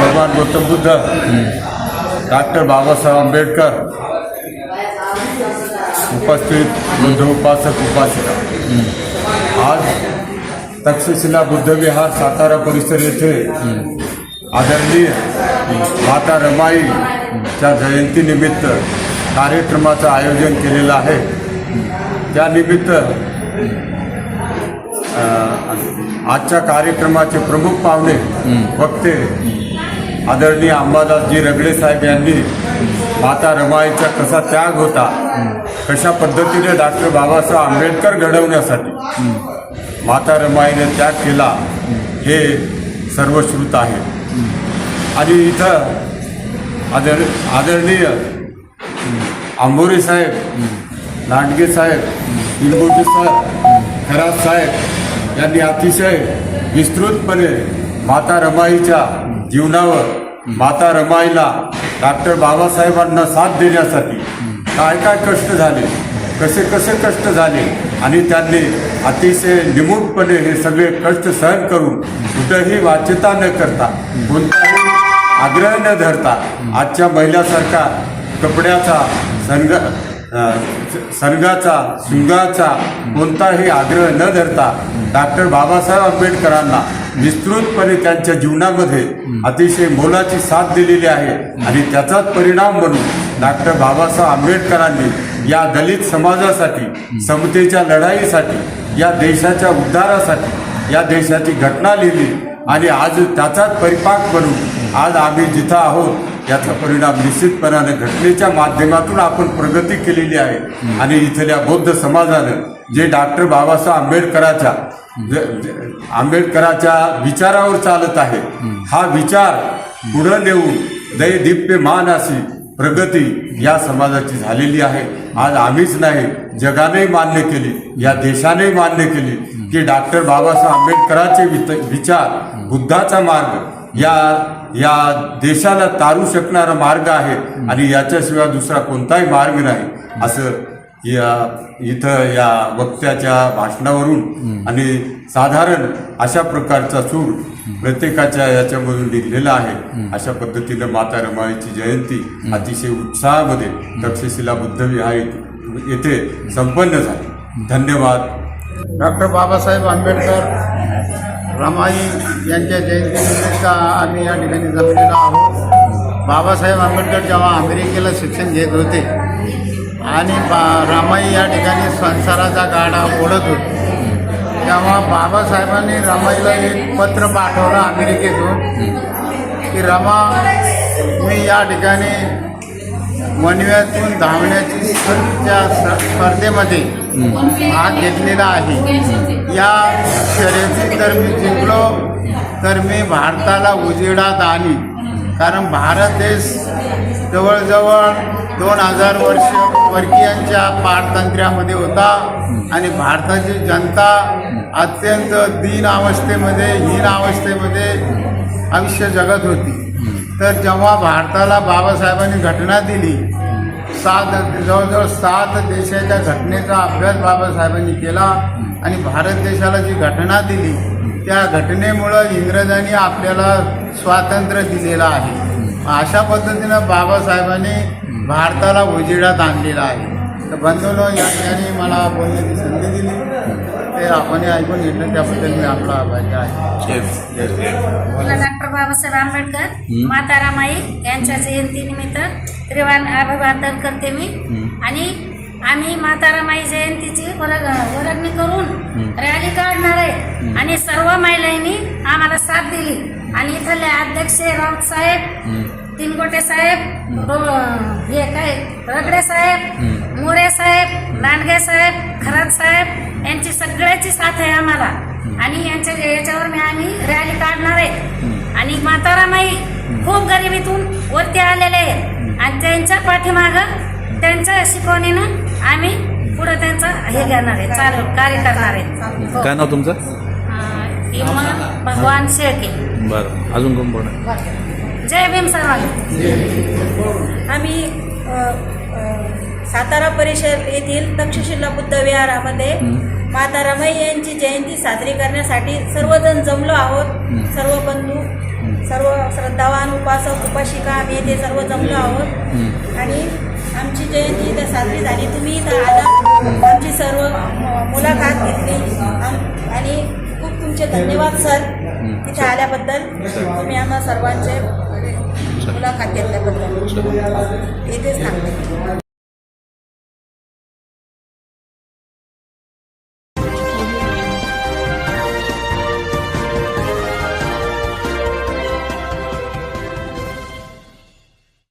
भगवान गौतम बुद्ध डॉक्टर बाबासाहेब आंबेडकर उपस्थित बुद्ध उपासक उपासिका। आज तक्षशिला बुद्धविहार सातारा परिसर येथे आदरणीय माता रमाईच्या जयंतीनिमित्त कार्यक्रमाचं आयोजन केलेलं आहे. त्यानिमित्त आजच्या कार्यक्रमाचे प्रमुख पाहुणे वक्ते आदरणीय अंबादासजी रगडे साहेब यांनी माता रमाईचा कसा त्याग होता कशा पद्धतीने डॉक्टर बाबासाहेब आंबेडकर घडवण्यासाठी माता रमाईने त्याग केला हे सर्वश्रुत आहे. आणि इथं आदर आदरणीय आंबोरे साहेब लांडगे साहेब साहेब खरात साहेब यांनी अतिशय विस्तृतपणे माता रमाईच्या जीवनावर माता रमाईला डॉक्टर बाबासाहेबांना साथ देण्यासाठी काय काय कष्ट झाले कसे कसे कष्ट झाले आणि त्यांनी अतिशय निमूटपणे हे सगळे कष्ट सहन करून कुठंही वाच्यता न करता कोणताही आग्रह न धरता आजच्या महिलासारखा कपड्याचा संग संघाचा शृंगाचा कोणताही आग्रह न धरता डॉक्टर बाबासाहेब आंबेडकरांना विस्तृतपणे त्यांच्या जीवनामध्ये अतिशय मोलाची साथ दिलेली आहे. आणि त्याचाच परिणाम म्हणून डॉक्टर बाबासाहेब आंबेडकरांनी या दलित समाजासाठी समतेच्या लढाईसाठी या देशाच्या उद्धारासाठी या देशाची घटना लिहिली. आणि आज त्याचाच परिपाक बनून आज आम्ही जिथं आहोत याचा परिणाम निश्चितपणाने घटनेच्या माध्यमातून आपण प्रगती केलेली आहे. आणि इथल्या बौद्ध समाजानं जे डॉक्टर बाबासाहेब आंबेडकराच्या आंबेडकराच्या विचारावर चालत आहे हा विचार पुढं नेऊन दय दिप्य मान अशी प्रगती या समाजाची झालेली आहे. आज आम्हीच नाही जगाने मान्य केली या देशाने मान्य केली की डॉक्टर बाबासाहेब आंबेडकरांचे विचार बुद्धाचा मार्ग या या देशाला तारू शकणारा मार्ग आहे आणि याच्याशिवाय दुसरा कोणताही मार्ग नाही. असं या इथं या वक्त्याच्या भाषणावरून आणि साधारण अशा प्रकारचा सूर प्रत्येकाच्या याच्यामधून निघलेला आहे. अशा पद्धतीनं माता रमाईची जयंती अतिशय उत्साहामध्ये तक्षशिला बुद्ध विहार येथे संपन्न झाली. धन्यवाद. डॉक्टर बाबासाहेब आंबेडकर रमाई यांच्या जयंतीनिमित्त आम्ही या ठिकाणी जमलेलो आहोत. बाबासाहेब आंबेडकर जेव्हा अमेरिकेला शिक्षण घेत होते आणि बा रमाई या ठिकाणी संसाराचा गाडा ओढत होते तेव्हा बाबासाहेबांनी रमाईला एक पत्र पाठवलं अमेरिकेतून की रमा मी या ठिकाणी मनव्यातून धावण्याची च्या स्पर्धेमध्ये भाग घेतलेला आहे. या शर्यतीत जर मी जिंकलो तर मी भारताला उजेडात आली कारण भारत देश जवळजवळ दोन हजार वर्ष परकीयांच्या पारतंत्र्यामध्ये होता आणि भारताची जनता अत्यंत दीन अवस्थेमध्ये हीन अवस्थेमध्ये आयुष्य जगत होती. तर जेव्हा भारताला बाबासाहेबांनी घटना दिली सात जवळजवळ सात देशाच्या घटनेचा अभ्यास बाबासाहेबांनी केला आणि भारत देशाला जी घटना दिली त्या घटनेमुळं इंग्रजांनी आपल्याला स्वातंत्र्य दिलेलं आहे. अशा पद्धतीनं बाबासाहेबांनी भारताला उजेडात आणलेला आहे. तर बंधून या ठिकाणी मला बोलण्याची संधी दिली. ते आपण ऐकून घेतलं त्याबद्दल मी आपला आभारी आहे. मला डॉक्टर बाबासाहेब आंबेडकर माता रामाई यांच्या जयंतीनिमित्त त्रिवान अभिवादन करते मी. आणि आम्ही माता रामाई जयंतीची वर्ग वर्गणी करून रॅली काढणार आहे. आणि सर्व महिलांनी आम्हाला साथ दिली. आणि इथले अध्यक्ष राऊत साहेब तिनगोटे साहेब हे काय रगडे साहेब मोरे साहेब लांडगे साहेब खरात साहेब यांची सगळ्याची साथ आहे आम्हाला. आणि यांच्या याच्यावर मी आम्ही रॅली काढणार आहे. आणि मातारामाई खूप गरिबीतून वरती आलेले आहेत आणि त्यांच्या पाठीमाग त्यांच्या शिकवणीनं आम्ही पुढे त्यांचं हे घेणार आहे. चालू कार्य करणार आहे. हो. काय नाव तुमचं? अं, इमान भगवान शेळके. बरं. अजून कोण कोण आहे? जय भीम सर्वांना. आम्ही अ, सातारा परिसर येथील तक्षशिला बुद्ध विहारामध्ये माता रमाई यांची जयंती साजरी करण्यासाठी सर्वजण जमलो आहोत. सर्व बंधू सर्व श्रद्धावान उपासक उपासिका आम्ही येथे सर्व जमलो आहोत. आणि आमची जयंती इथं साजरी झाली. तुम्ही इथं आला. आमची सर्व मुलाखत घेतली. आम- आणि खूप तुमचे धन्यवाद सर. इथे आल्याबद्दल. तुम्ही आम्हा सर्वांचे मुलाखत घेतल्याबद्दल. इथेच थांबले